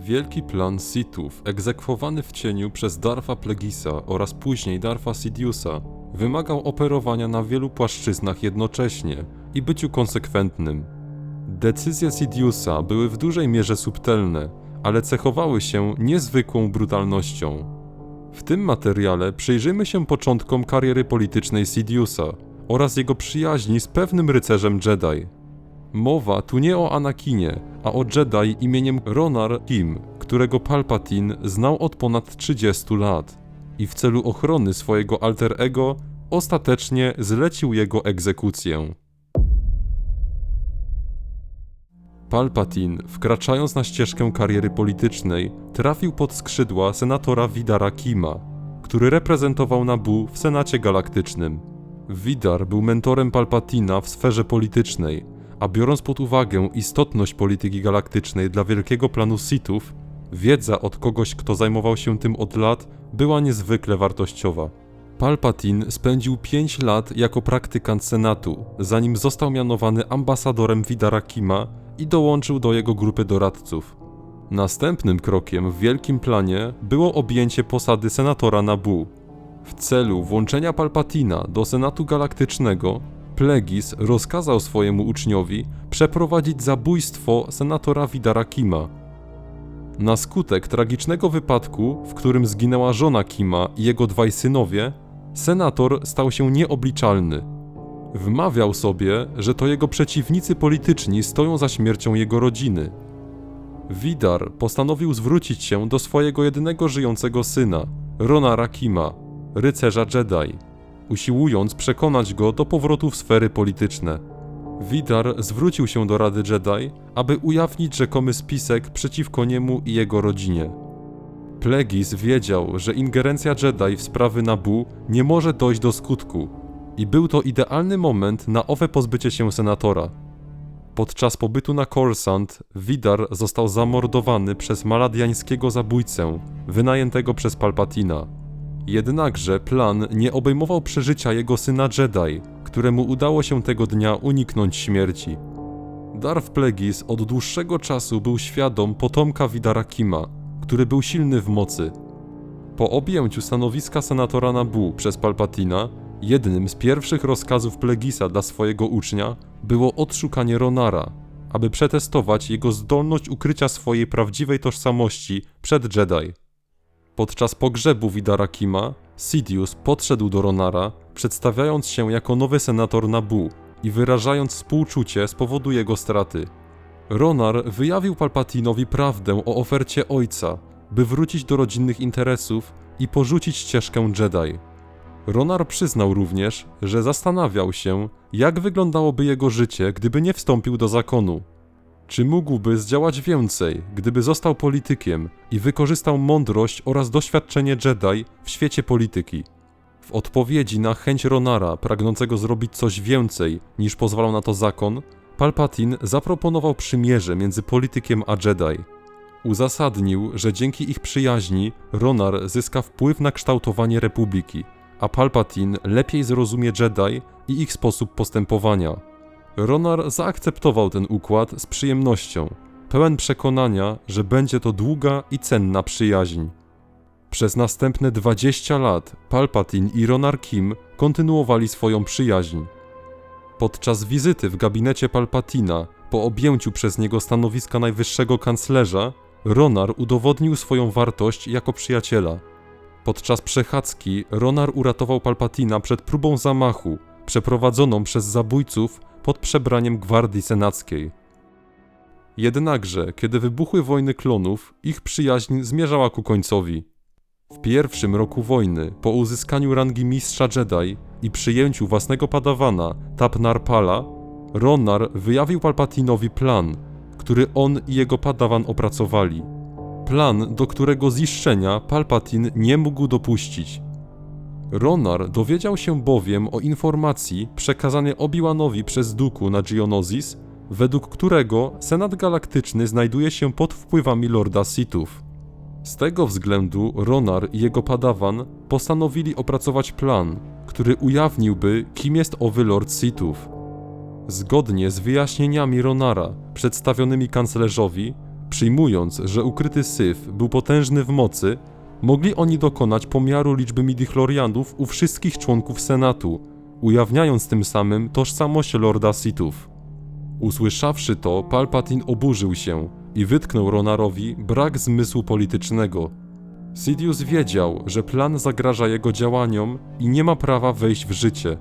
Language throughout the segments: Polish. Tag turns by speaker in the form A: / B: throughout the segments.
A: Wielki plan Sithów, egzekwowany w cieniu przez Darfa Plegisa oraz później Darfa Sidiousa, wymagał operowania na wielu płaszczyznach jednocześnie i byciu konsekwentnym. Decyzje Sidiousa były w dużej mierze subtelne, ale cechowały się niezwykłą brutalnością. W tym materiale przyjrzymy się początkom kariery politycznej Sidiousa oraz jego przyjaźni z pewnym rycerzem Jedi. Mowa tu nie o Anakinie, a o Jedi imieniem Ronar Kim, którego Palpatine znał od ponad 30 lat i w celu ochrony swojego alter ego ostatecznie zlecił jego egzekucję. Palpatine, wkraczając na ścieżkę kariery politycznej, trafił pod skrzydła senatora Vidara Kima, który reprezentował Nabu w Senacie Galaktycznym. Vidar był mentorem Palpatina w sferze politycznej, a biorąc pod uwagę istotność polityki galaktycznej dla wielkiego planu Sithów, wiedza od kogoś, kto zajmował się tym od lat, była niezwykle wartościowa. Palpatine spędził 5 lat jako praktykant Senatu, zanim został mianowany ambasadorem Vidara Kima i dołączył do jego grupy doradców. Następnym krokiem w wielkim planie było objęcie posady senatora Nabu. W celu włączenia Palpatina do Senatu Galaktycznego, Plegis rozkazał swojemu uczniowi przeprowadzić zabójstwo senatora Vidara Kima. Na skutek tragicznego wypadku, w którym zginęła żona Kima i jego dwaj synowie, senator stał się nieobliczalny. Wmawiał sobie, że to jego przeciwnicy polityczni stoją za śmiercią jego rodziny. Vidar postanowił zwrócić się do swojego jedynego żyjącego syna, Ronara Kima, rycerza Jedi, usiłując przekonać go do powrotu w sfery polityczne. Vidar zwrócił się do Rady Jedi, aby ujawnić rzekomy spisek przeciwko niemu i jego rodzinie. Plegis wiedział, że ingerencja Jedi w sprawy Nabu nie może dojść do skutku i był to idealny moment na owe pozbycie się senatora. Podczas pobytu na Coruscant, Vidar został zamordowany przez maladiańskiego zabójcę, wynajętego przez Palpatina. Jednakże plan nie obejmował przeżycia jego syna Jedi, któremu udało się tego dnia uniknąć śmierci. Darth Plagueis od dłuższego czasu był świadom potomka Vidara Kima, który był silny w mocy. Po objęciu stanowiska senatora Nabu przez Palpatina, jednym z pierwszych rozkazów Plegisa dla swojego ucznia było odszukanie Ronara, aby przetestować jego zdolność ukrycia swojej prawdziwej tożsamości przed Jedi. Podczas pogrzebu Vidara Kima, Sidious podszedł do Ronara, przedstawiając się jako nowy senator Nabu i wyrażając współczucie z powodu jego straty. Ronar wyjawił Palpatinowi prawdę o ofercie ojca, by wrócić do rodzinnych interesów i porzucić ścieżkę Jedi. Ronar przyznał również, że zastanawiał się, jak wyglądało jego życie, gdyby nie wstąpił do zakonu. Czy mógłby zdziałać więcej, gdyby został politykiem i wykorzystał mądrość oraz doświadczenie Jedi w świecie polityki? W odpowiedzi na chęć Ronara, pragnącego zrobić coś więcej niż pozwalał na to zakon, Palpatine zaproponował przymierze między politykiem a Jedi. Uzasadnił, że dzięki ich przyjaźni Ronar zyska wpływ na kształtowanie republiki, a Palpatine lepiej zrozumie Jedi i ich sposób postępowania. Ronar zaakceptował ten układ z przyjemnością, pełen przekonania, że będzie to długa i cenna przyjaźń. Przez następne 20 lat Palpatine i Ronar Kim kontynuowali swoją przyjaźń. Podczas wizyty w gabinecie Palpatina, po objęciu przez niego stanowiska najwyższego kanclerza, Ronar udowodnił swoją wartość jako przyjaciela. Podczas przechadzki Ronar uratował Palpatina przed próbą zamachu, przeprowadzoną przez zabójców pod przebraniem gwardii senackiej. Jednakże, kiedy wybuchły wojny klonów, ich przyjaźń zmierzała ku końcowi. W pierwszym roku wojny, po uzyskaniu rangi mistrza Jedi i przyjęciu własnego padawana, Tapnar Pala, Ronar wyjawił Palpatinowi plan, który on i jego padawan opracowali. Plan, do którego ziszczenia Palpatine nie mógł dopuścić. Ronar dowiedział się bowiem o informacji przekazanej Obi-Wanowi przez Duku na Geonosis, według którego Senat Galaktyczny znajduje się pod wpływami Lorda Sithów. Z tego względu Ronar i jego padawan postanowili opracować plan, który ujawniłby, kim jest owy Lord Sithów. Zgodnie z wyjaśnieniami Ronara przedstawionymi kanclerzowi, Przyjmując, że ukryty Syf był potężny w mocy, mogli oni dokonać pomiaru liczby midichlorianów u wszystkich członków Senatu, ujawniając tym samym tożsamość Lorda Sithów. Usłyszawszy to, Palpatine oburzył się i wytknął Ronarowi brak zmysłu politycznego. Sidious wiedział, że plan zagraża jego działaniom i nie ma prawa wejść w życie.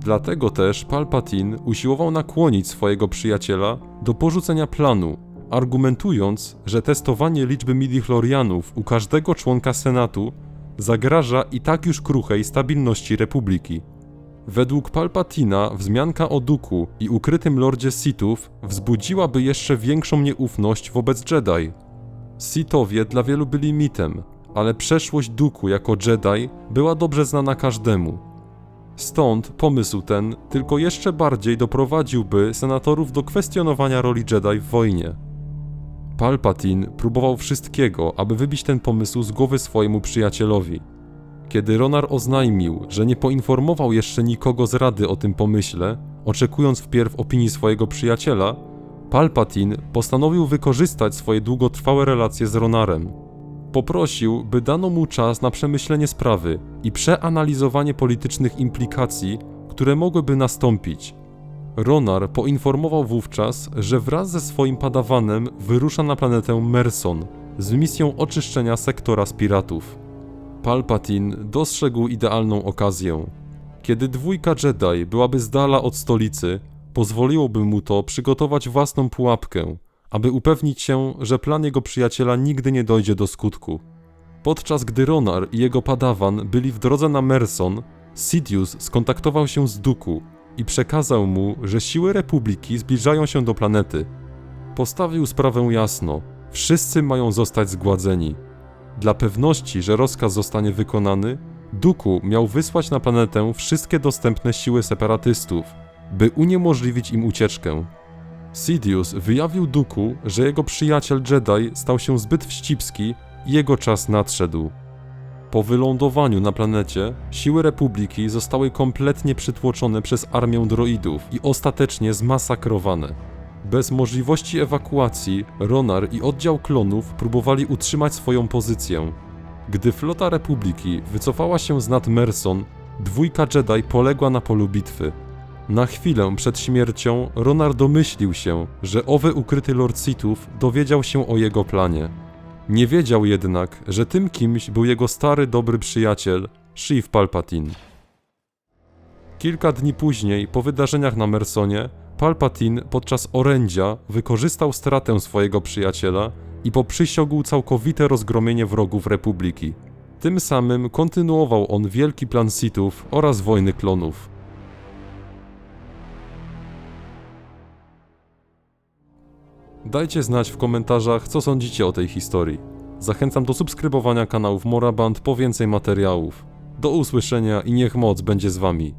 A: Dlatego też Palpatine usiłował nakłonić swojego przyjaciela do porzucenia planu, argumentując, że testowanie liczby midichlorianów u każdego członka Senatu zagraża i tak już kruchej stabilności Republiki. Według Palpatina wzmianka o Duku i ukrytym Lordzie Sithów wzbudziłaby jeszcze większą nieufność wobec Jedi. Sithowie dla wielu byli mitem, ale przeszłość Duku jako Jedi była dobrze znana każdemu. Stąd pomysł ten tylko jeszcze bardziej doprowadziłby senatorów do kwestionowania roli Jedi w wojnie. Palpatine próbował wszystkiego, aby wybić ten pomysł z głowy swojemu przyjacielowi. Kiedy Ronar oznajmił, że nie poinformował jeszcze nikogo z rady o tym pomyśle, oczekując wpierw opinii swojego przyjaciela, Palpatine postanowił wykorzystać swoje długotrwałe relacje z Ronarem. Poprosił, by dano mu czas na przemyślenie sprawy i przeanalizowanie politycznych implikacji, które mogłyby nastąpić. Ronar poinformował wówczas, że wraz ze swoim padawanem wyrusza na planetę Merson z misją oczyszczenia sektora z piratów. Palpatine dostrzegł idealną okazję. Kiedy dwójka Jedi byłaby z dala od stolicy, pozwoliłoby mu to przygotować własną pułapkę, aby upewnić się, że plan jego przyjaciela nigdy nie dojdzie do skutku. Podczas gdy Ronar i jego padawan byli w drodze na Merson, Sidious skontaktował się z Duku i przekazał mu, że siły Republiki zbliżają się do planety. Postawił sprawę jasno: wszyscy mają zostać zgładzeni. Dla pewności, że rozkaz zostanie wykonany, Duku miał wysłać na planetę wszystkie dostępne siły separatystów, by uniemożliwić im ucieczkę. Sidious wyjawił Duku, że jego przyjaciel Jedi stał się zbyt wścibski i jego czas nadszedł. Po wylądowaniu na planecie, siły Republiki zostały kompletnie przytłoczone przez armię droidów i ostatecznie zmasakrowane. Bez możliwości ewakuacji, Ronar i oddział klonów próbowali utrzymać swoją pozycję. Gdy flota Republiki wycofała się z nad Merson, dwójka Jedi poległa na polu bitwy. Na chwilę przed śmiercią Ronar domyślił się, że owy ukryty Lord Sithów dowiedział się o jego planie. Nie wiedział jednak, że tym kimś był jego stary dobry przyjaciel, Sheev Palpatine. Kilka dni później, po wydarzeniach na Mersonie, Palpatine podczas orędzia wykorzystał stratę swojego przyjaciela i poprzysiągł całkowite rozgromienie wrogów Republiki. Tym samym kontynuował on wielki plan Sithów oraz wojny klonów. Dajcie znać w komentarzach, co sądzicie o tej historii. Zachęcam do subskrybowania kanałów Moraband po więcej materiałów. Do usłyszenia i niech moc będzie z wami.